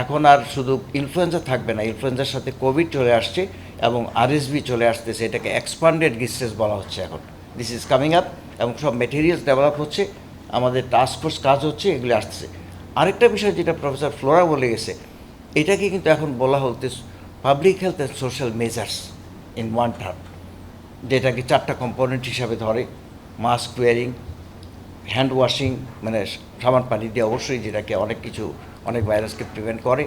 এখন আর শুধু ইনফ্লুয়েঞ্জা থাকবে না ইনফ্লুয়েঞ্জার সাথে কোভিড চলে আসছে এবং আরএসবি চলে আসতেছে, এটাকে এক্সপান্ডেড গিস্টেস বলা হচ্ছে এখন। দিস ইজ কামিং আপ এবং সব মেটেরিয়ালস ডেভেলপ হচ্ছে, আমাদের টাস্ক ফোর্স কাজ হচ্ছে, এগুলি আসতেছে। আরেকটা বিষয় যেটা প্রফেসর ফ্লোরা বলে গেছে, এটাকে কিন্তু এখন বলা হতে public health and social measures in one term যেটাকে চারটা কম্পোনেন্ট হিসাবে ধরে মাস্ক ওয়ারিং হ্যান্ড ওয়াশিং মানে সাবান পানি দিয়ে অবশ্যই যেটাকে অনেক কিছু, অনেক ভাইরাসকে প্রিভেন্ট করে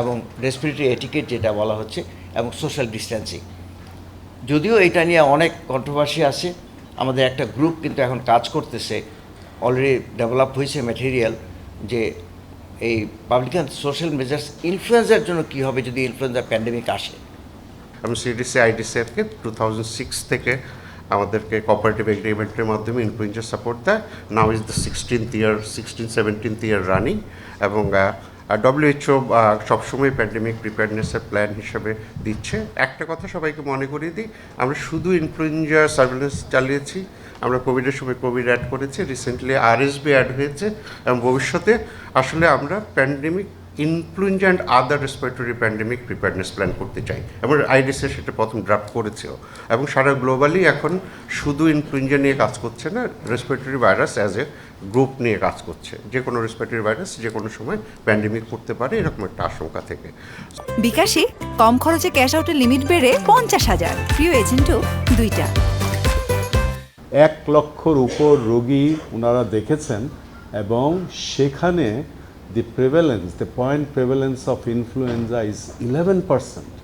এবং রেসপিরেটরি এটিকেট যেটা বলা হচ্ছে এবং সোশ্যাল ডিস্ট্যান্সিং যদিও এটা নিয়ে অনেক কন্ট্রোভার্সি আছে, আমাদের একটা গ্রুপ কিন্তু এখন কাজ করতেছে অলরেডি ডেভেলপ হয়েছে ম্যাটেরিয়াল যে এই পাবলিক হেলথ সোশ্যাল মেজার্স ইনফ্লুয়েন্সার জন্য কী হবে যদি ইনফ্লুয়েঞ্জার প্যান্ডেমিক আসে? আমি সিডিসি আইডিসিএফকে টু থাউজেন্ড সিক্স থেকে আমাদেরকে কোঅপারেটিভ এগ্রিমেন্টের মাধ্যমে ইনফ্লুয়েঞ্জার সাপোর্ট দেয়। Now is the sixteenth year sixteen seventeenth year running এবং ডব্লিউএইচও সবসময় প্যান্ডেমিক প্রিপেয়ারনেসের প্ল্যান হিসেবে দিচ্ছে। একটা কথা সবাইকে মনে করিয়ে দিই, আমরা শুধু ইনফ্লুয়েঞ্জা সার্ভেলেন্স চালিয়েছি, আমরা কোভিডের সময় কোভিড অ্যাড করেছি রিসেন্টলি আরএসবি অ্যাড হয়েছে এবং ভবিষ্যতে আসলে আমরা pandemic influenza and other respiratory pandemic preparedness plan করতে চাই। এবং আইডিসে সেটা প্রথম ড্রাফট করেছেও। এবং সারা গ্লোবালি এখন শুধু ইনফ্লুয়েঞ্জা নিয়ে কাজ করছে না respiratory virus as a group নিয়ে কাজ করছে। যে কোনো রেসপিরেটরি ভাইরাস যে কোনো সময় প্যান্ডেমিক করতে পারে এরকম একটা আশঙ্কা থেকে। বিকাশে কম খরচে ক্যাশ আউটের লিমিট বেড়ে পঞ্চাশ হাজার। প্রিয় এজেন্টও দুইটা। এক লক্ষর উপর রোগী ওনারা দেখেছেন এবং সেখানে the prevalence the point prevalence of influenza is eleven percent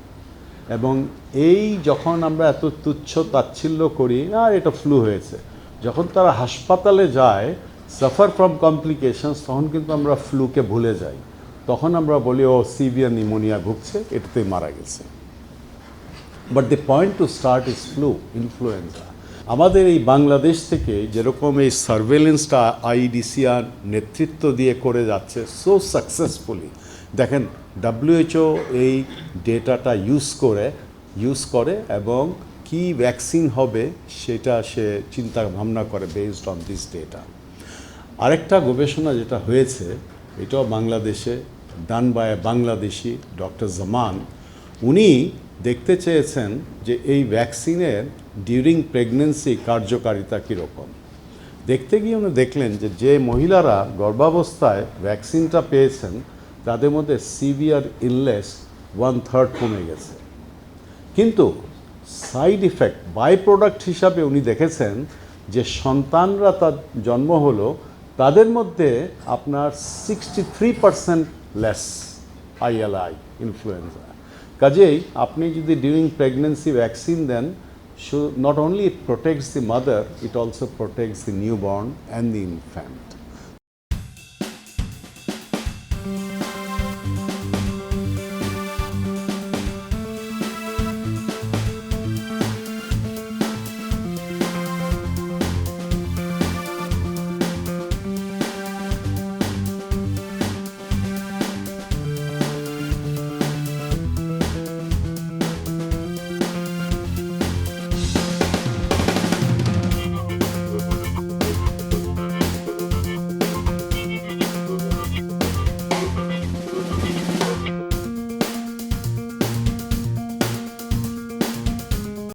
এবং এই যখন আমরা এত তুচ্ছ তাচ্ছিল্য করি আর এটা ফ্লু হয়েছে। যখন তারা হাসপাতালে যায় সাফার ফ্রম কমপ্লিকেশনস তখন কিন্তু আমরা ফ্লুকে ভুলে যাই। তখন আমরা বলি, ও সিভিয়ার নিউমোনিয়া ভুগছে, এটাতেই মারা গেছে। But the point to start is flu influenza আমাদের এই বাংলাদেশ থেকে যেরকম এই সার্ভেলেন্সটা আইডিসিআর নেতৃত্ব দিয়ে করে যাচ্ছে সো সাকসেসফুলি দেখেন ডাব্লিউএইচও এই ডেটাটা ইউজ করে ইউজ করে এবং কি ভ্যাকসিন হবে সেটা সে চিন্তা ভাবনা করে বেসড অন দিস ডেটা আরেকটা গবেষণা যেটা হয়েছে, এটাও বাংলাদেশে done by Bangladeshi doctor Zaman উনি দেখতে চেয়েছেন যে এই ভ্যাকসিনের ডিউরিং প্রেগনেন্সি কার্যকারিতা কীরকম। দেখতে গিয়ে উনি দেখলেন যে যে মহিলারা গর্ভাবস্থায় ভ্যাকসিনটা পেয়েছেন, তাদের মধ্যে সিভিয়ার ইলনেস ওয়ান থার্ড কমে গেছে। কিন্তু সাইড ইফেক্ট বাই প্রোডাক্ট হিসাবে উনি দেখেছেন যে সন্তানরা তার জন্ম হলো, তাদের মধ্যে আপনার sixty three percent less ILI influenza কাজেই আপনি যদি during pregnancy vaccine then not only it protects the mother it also protects the new born and the infant